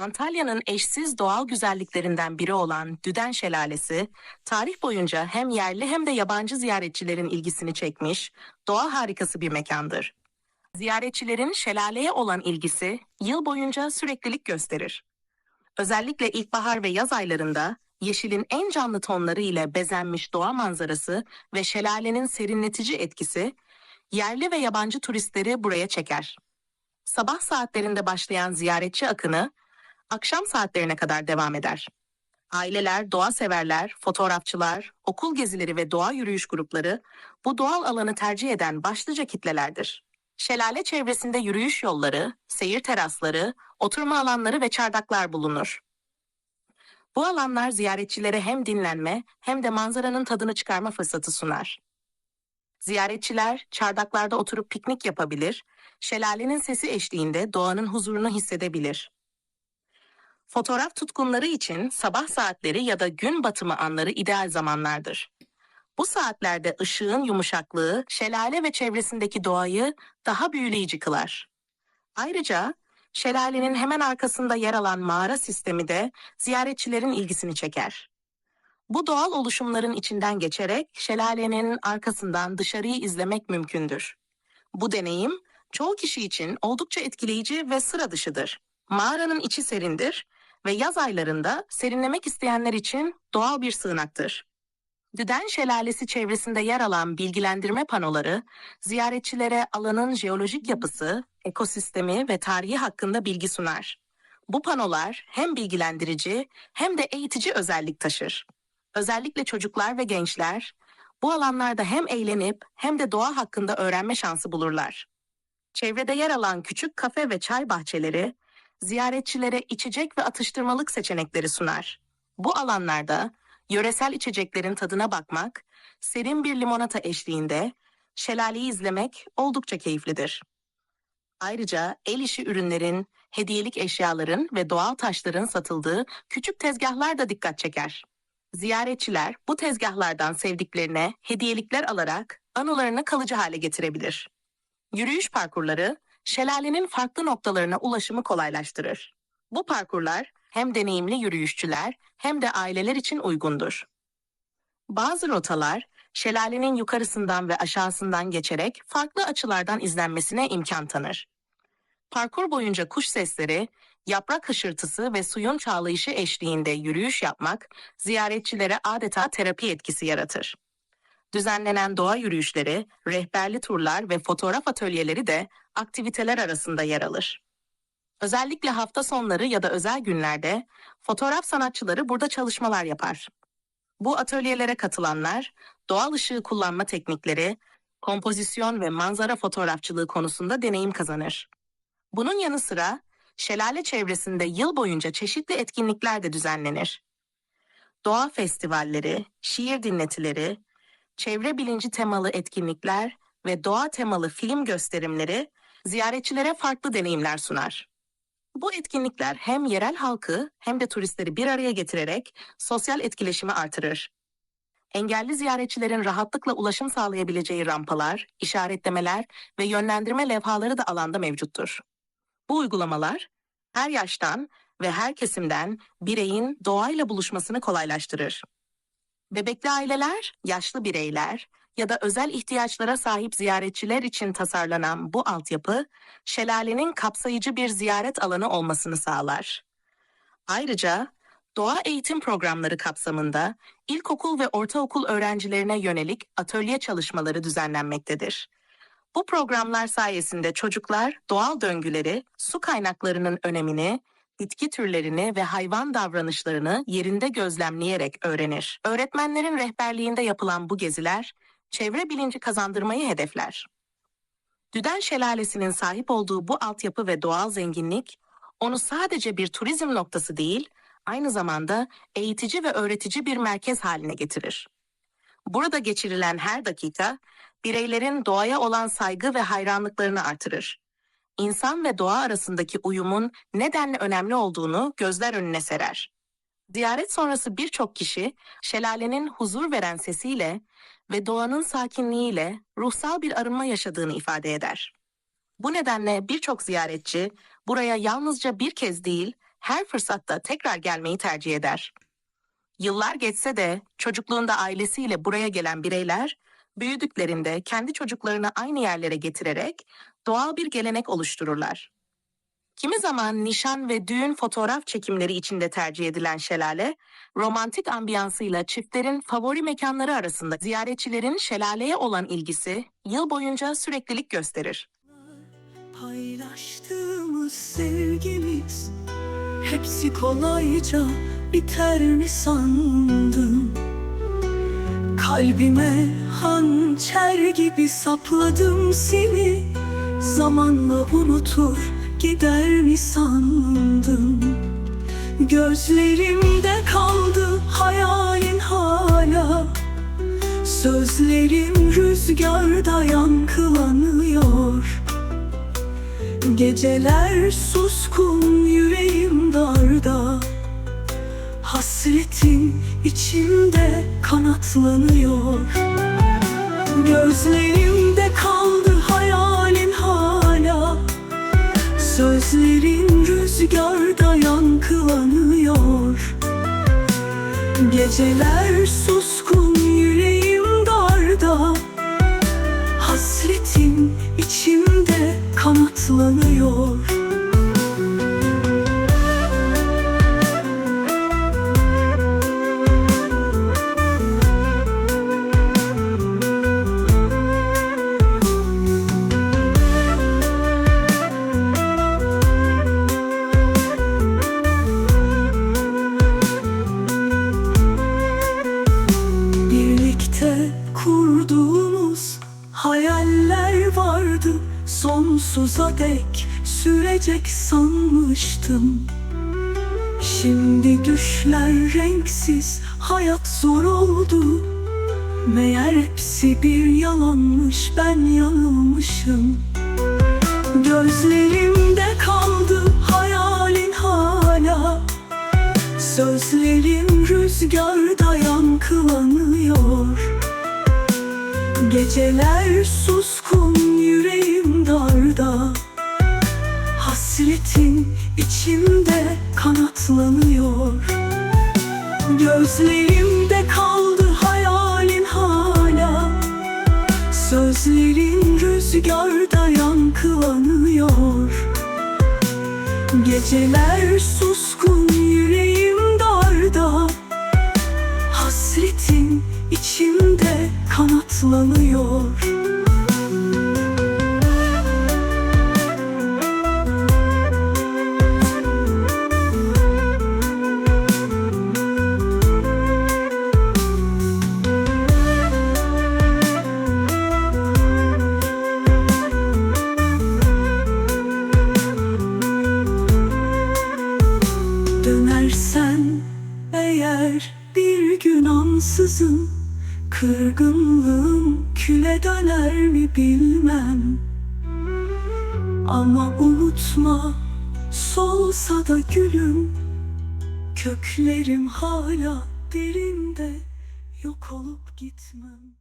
Antalya'nın eşsiz doğal güzelliklerinden biri olan Düden Şelalesi, tarih boyunca hem yerli hem de yabancı ziyaretçilerin ilgisini çekmiş, doğa harikası bir mekandır. Ziyaretçilerin şelaleye olan ilgisi yıl boyunca süreklilik gösterir. Özellikle ilkbahar ve yaz aylarında yeşilin en canlı tonları ile bezenmiş doğa manzarası ve şelalenin serinletici etkisi yerli ve yabancı turistleri buraya çeker. Sabah saatlerinde başlayan ziyaretçi akını akşam saatlerine kadar devam eder. Aileler, doğa severler, fotoğrafçılar, okul gezileri ve doğa yürüyüş grupları bu doğal alanı tercih eden başlıca kitlelerdir. Şelale çevresinde yürüyüş yolları, seyir terasları, oturma alanları ve çardaklar bulunur. Bu alanlar ziyaretçilere hem dinlenme hem de manzaranın tadını çıkarma fırsatı sunar. Ziyaretçiler çardaklarda oturup piknik yapabilir, şelalenin sesi eşliğinde doğanın huzurunu hissedebilir. Fotoğraf tutkunları için sabah saatleri ya da gün batımı anları ideal zamanlardır. Bu saatlerde ışığın yumuşaklığı şelale ve çevresindeki doğayı daha büyüleyici kılar. Ayrıca şelalenin hemen arkasında yer alan mağara sistemi de ziyaretçilerin ilgisini çeker. Bu doğal oluşumların içinden geçerek şelalenin arkasından dışarıyı izlemek mümkündür. Bu deneyim çoğu kişi için oldukça etkileyici ve sıra dışıdır. Mağaranın içi serindir ve yaz aylarında serinlemek isteyenler için doğal bir sığınaktır. Düden Şelalesi çevresinde yer alan bilgilendirme panoları, ziyaretçilere alanın jeolojik yapısı, ekosistemi ve tarihi hakkında bilgi sunar. Bu panolar hem bilgilendirici hem de eğitici özellik taşır. Özellikle çocuklar ve gençler bu alanlarda hem eğlenip hem de doğa hakkında öğrenme şansı bulurlar. Çevrede yer alan küçük kafe ve çay bahçeleri ziyaretçilere içecek ve atıştırmalık seçenekleri sunar. Bu alanlarda yöresel içeceklerin tadına bakmak, serin bir limonata eşliğinde şelaleyi izlemek oldukça keyiflidir. Ayrıca el işi ürünlerin, hediyelik eşyaların ve doğal taşların satıldığı küçük tezgahlar da dikkat çeker. Ziyaretçiler bu tezgahlardan sevdiklerine hediyelikler alarak anılarını kalıcı hale getirebilir. Yürüyüş parkurları şelalenin farklı noktalarına ulaşımı kolaylaştırır. Bu parkurlar hem deneyimli yürüyüşçüler hem de aileler için uygundur. Bazı rotalar şelalenin yukarısından ve aşağısından geçerek farklı açılardan izlenmesine imkan tanır. Parkur boyunca kuş sesleri, yaprak hışırtısı ve suyun çağlayışı eşliğinde yürüyüş yapmak ziyaretçilere adeta terapi etkisi yaratır. Düzenlenen doğa yürüyüşleri, rehberli turlar ve fotoğraf atölyeleri de aktiviteler arasında yer alır. Özellikle hafta sonları ya da özel günlerde fotoğraf sanatçıları burada çalışmalar yapar. Bu atölyelere katılanlar doğal ışığı kullanma teknikleri, kompozisyon ve manzara fotoğrafçılığı konusunda deneyim kazanır. Bunun yanı sıra şelale çevresinde yıl boyunca çeşitli etkinlikler de düzenlenir. Doğa festivalleri, şiir dinletileri, çevre bilinci temalı etkinlikler ve doğa temalı film gösterimleri ziyaretçilere farklı deneyimler sunar. Bu etkinlikler hem yerel halkı hem de turistleri bir araya getirerek sosyal etkileşimi artırır. Engelli ziyaretçilerin rahatlıkla ulaşım sağlayabileceği rampalar, işaretlemeler ve yönlendirme levhaları da alanda mevcuttur. Bu uygulamalar her yaştan ve her kesimden bireyin doğayla buluşmasını kolaylaştırır. Bebekli aileler, yaşlı bireyler ya da özel ihtiyaçlara sahip ziyaretçiler için tasarlanan bu altyapı, şelalenin kapsayıcı bir ziyaret alanı olmasını sağlar. Ayrıca doğa eğitim programları kapsamında ilkokul ve ortaokul öğrencilerine yönelik atölye çalışmaları düzenlenmektedir. Bu programlar sayesinde çocuklar doğal döngüleri, su kaynaklarının önemini, bitki türlerini ve hayvan davranışlarını yerinde gözlemleyerek öğrenir. Öğretmenlerin rehberliğinde yapılan bu geziler, çevre bilinci kazandırmayı hedefler. Düden Şelalesi'nin sahip olduğu bu altyapı ve doğal zenginlik, onu sadece bir turizm noktası değil, aynı zamanda eğitici ve öğretici bir merkez haline getirir. Burada geçirilen her dakika, bireylerin doğaya olan saygı ve hayranlıklarını artırır. İnsan ve doğa arasındaki uyumun nedenle önemli olduğunu gözler önüne serer. Ziyaret sonrası birçok kişi şelalenin huzur veren sesiyle ve doğanın sakinliğiyle ruhsal bir arınma yaşadığını ifade eder. Bu nedenle birçok ziyaretçi buraya yalnızca bir kez değil, her fırsatta tekrar gelmeyi tercih eder. Yıllar geçse de çocukluğunda ailesiyle buraya gelen bireyler büyüdüklerinde kendi çocuklarını aynı yerlere getirerek doğal bir gelenek oluştururlar. Kimi zaman nişan ve düğün fotoğraf çekimleri içinde tercih edilen şelale, romantik ambiyansıyla çiftlerin favori mekanları arasında ziyaretçilerin şelaleye olan ilgisi yıl boyunca süreklilik gösterir. Paylaştığımız sevgimiz Hepsi kolayca biter mi sandım Kalbime hançer gibi sapladım seni. Zamanla unutur gider mi sandım Gözlerimde kaldı hayalin hala. Sözlerim rüzgarda yankılanıyor. Geceler suskun yüreğim darda Hasretin içimde kanatlanıyor. Gözlerimde kaldı hayalin hala. Sözlerin rüzgarda yankılanıyor. Geceler suskun yüreğim darda. Hasretin içimde kanatlanıyor Sonsuza dek sürecek sanmıştım. Şimdi düşler renksiz, hayat zor oldu. Meğer hepsi bir yalanmış, ben yanılmışım. Gözlerimde kaldı hayalin hala. Sözlerim rüzgarda yankılanıyor. Geceler suskun Gözlerimde kaldı hayalin hala. Sözlerin rüzgarda yankılanıyor. Geceler suskun yüreğim darda. Hasretin içimde kanatlanıyor döner mi bilmem. Ama unutma solsa da gülüm. Köklerim hala derinde yok olup gitmem